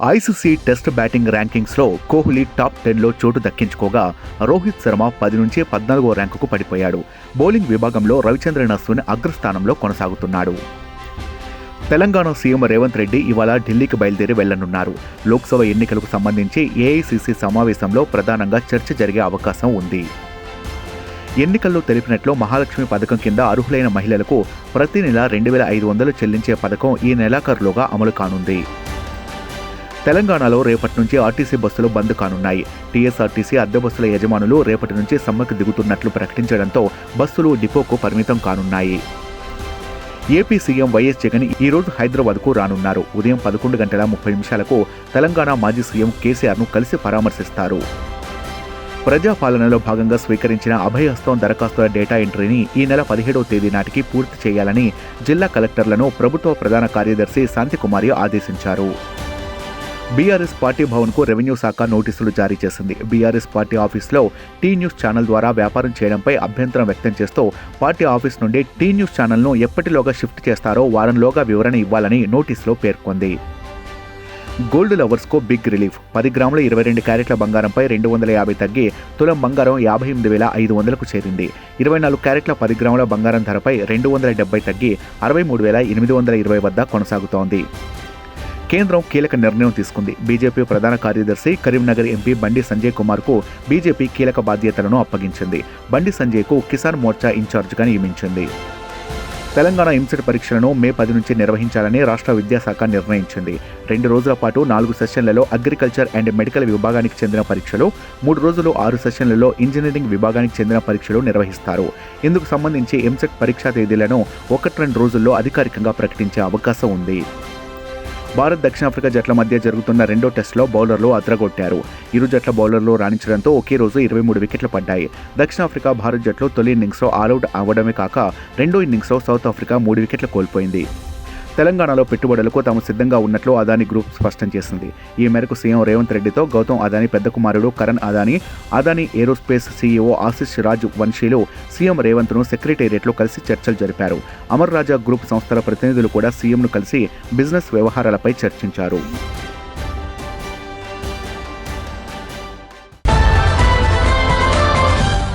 ICC test batting ర్యాంకింగ్స్లో Kohli top టెన్లో చోటు దక్కించుకోగా రోహిత్ శర్మ పది నుంచి పద్నాలుగో ర్యాంకుకు పడిపోయాడు. బౌలింగ్ విభాగంలో రవిచంద్రన్ అశ్విన్ అగ్రస్థానంలో కొనసాగుతున్నాడు. తెలంగాణ సీఎం రేవంత్ రెడ్డి ఇవాళ ఢిల్లీకి బయలుదేరి వెళ్ళనున్నారు లోక్సభ ఎన్నికలకు సంబంధించి ఏఐసీసీ సమావేశంలో ప్రధానంగా చర్చ జరిగే అవకాశం ఉంది. ఎన్నికల్లో తెలిపినట్లు మహాలక్ష్మి పథకం కింద అర్హులైన మహిళలకు ప్రతి నెల రెండు వేల ఐదు వందలు చెల్లించే పథకం ఈ నెలాఖరులోగా అమలు కానుంది. తెలంగాణలో రేపటి నుంచి ఆర్టీసీ బస్సులు బంద్ కానున్నాయి. టీఎస్ఆర్టీసీ అద్దె బస్సుల యజమానులు రేపటి నుంచి సమ్మెకు దిగుతున్నట్లు ప్రకటించడంతో బస్సులు డిపోకు పరిమితం కానున్నాయి. ఏపీ సీఎం వైఎస్ జగన్ ఈ రోజు హైదరాబాద్కు రానున్నారు. ఉదయం పదకొండు గంటల ముప్పై నిమిషాలకు తెలంగాణ మాజీ సీఎం కేసీఆర్ను కలిసి పరామర్శిస్తారు. ప్రజాపాలనలో భాగంగా స్వీకరించిన అభయహస్తం దరఖాస్తుల డేటా ఎంట్రీని ఈ నెల పదిహేడవ తేదీ నాటికి పూర్తి చేయాలని జిల్లా కలెక్టర్లను ప్రభుత్వ ప్రధాన కార్యదర్శి శాంతికుమారి ఆదేశించారు. బీఆర్ఎస్ పార్టీ భవన్కు రెవెన్యూ శాఖ నోటీసులు జారీ చేసింది. బీఆర్ఎస్ పార్టీ ఆఫీస్లో టీ న్యూస్ ఛానల్ ద్వారా వ్యాపారం చేయడంపై అభ్యంతరం వ్యక్తం చేస్తూ పార్టీ ఆఫీస్ నుండి టీ న్యూస్ ఛానల్ను ఎప్పటిలోగా షిఫ్ట్ చేస్తారో వారంలోగా వివరణ ఇవ్వాలని నోటీసులో పేర్కొంది. గోల్డ్ లవర్స్కు బిగ్ రిలీఫ్. పది గ్రాముల ఇరవై రెండు క్యారెట్ల బంగారంపై రెండు వందల యాభై తగ్గి తులం బంగారం యాభై ఎనిమిది వేల ఐదు వందలకు చేరింది. ఇరవై నాలుగు క్యారెట్ల పది గ్రాముల బంగారం ధరపై రెండు వందల డెబ్బై తగ్గి అరవై మూడు వేల ఎనిమిది వందల ఇరవై వద్ద కొనసాగుతోంది. కేంద్రం కీలక నిర్ణయం తీసుకుంది. బీజేపీ ప్రధాన కార్యదర్శి కరీంనగర్ ఎంపీ బండి సంజయ్ కుమార్కు బీజేపీ కీలక బాధ్యతలను అప్పగించింది. బండి సంజయ్కు కిసాన్ మోర్చా ఇన్ఛార్జిగా నియమించింది. తెలంగాణ ఎంసెట్ పరీక్షలను మే పది నుంచి నిర్వహించాలని రాష్ట్ర విద్యాశాఖ నిర్ణయించింది. రెండు రోజుల పాటు నాలుగు సెషన్లలో అగ్రికల్చర్ అండ్ మెడికల్ విభాగానికి చెందిన పరీక్షలు మూడు రోజులు ఆరు సెషన్లలో ఇంజనీరింగ్ విభాగానికి చెందిన పరీక్షలు నిర్వహిస్తారు. ఇందుకు సంబంధించి ఎంసెట్ పరీక్షా తేదీలను ఒకటి రెండు రోజుల్లో అధికారికంగా ప్రకటించే అవకాశం ఉంది. భారత్ దక్షిణాఫ్రికా జట్ల మధ్య జరుగుతున్న రెండో టెస్టులో బౌలర్లు అద్రగొట్టారు. ఇరు జట్ల బౌలర్లు రాణించడంతో ఒకే రోజు ఇరవై మూడు వికెట్లు పడ్డాయి. దక్షిణాఫ్రికా భారత్ జట్లు తొలి ఇన్నింగ్స్లో ఆల్అౌట్ అవ్వడమే కాక రెండో ఇన్నింగ్స్లో సౌత్ ఆఫ్రికా మూడు వికెట్లు కోల్పోయింది. తెలంగాణలో పెట్టుబడులకు తాము సిద్ధంగా ఉన్నట్లు అదానీ గ్రూప్ స్పష్టం చేసింది. ఈ మేరకు సీఎం రేవంత్ రెడ్డితో గౌతమ్ అదానీ పెద్ద కుమారుడు కరణ్ అదానీ అదానీ ఏరోస్పేస్ సీఈఓ ఆశిష్ రాజ్ వంశీలు సీఎం రేవంత్ను సెక్రటేరియట్లో కలిసి చర్చలు జరిపారు. అమర్ రాజా గ్రూప్ సంస్థల ప్రతినిధులు కూడా సీఎంను కలిసి బిజినెస్ వ్యవహారాలపై చర్చించారు.